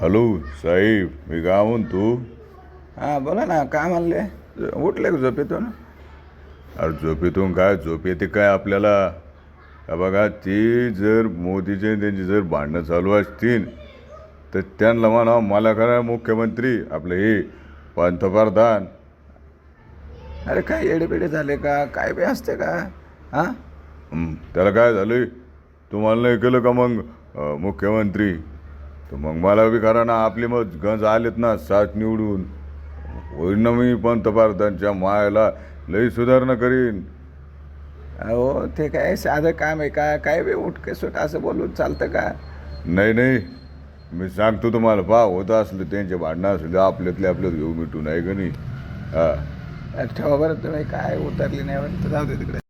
Hello साहेब मी काय म्हणतो हां बोला ना काय म्हणले? उठले का झोपेतून? अरे झोपेतून काय? झोप येते काय आपल्याला? हा बघा ते जर मोदीचे त्यांची जर भांडणं चालू असतील तर त्यांना म्हणा मला करा मुख्यमंत्री आपलं हे पंतप्रधान. अरे काय येडेबिडे झाले का? काय बी असते का? हां? त्याला काय झालं तुम्हाला नाही केलं का मग मुख्यमंत्री? तर मग मला बी करा ना आपले मग गंज आलेत ना सात निवडून. होईल ना मी पंतप्रधानच्या मायाला लई सुधारणा करीन. अहो ते काय साधं काम आहे का? काय बी उठके सुट असं बोलून चालतं का? नाही नाही. मी सांगतो तुम्हाला पहा होत असलं त्यांचे भांडणं असले आपल्यातले आपल्यात घेऊ मिटून आहे का नाही? हा. ठेवा बरं तुम्ही काय उतरली नाही जाऊ दे तिकडे.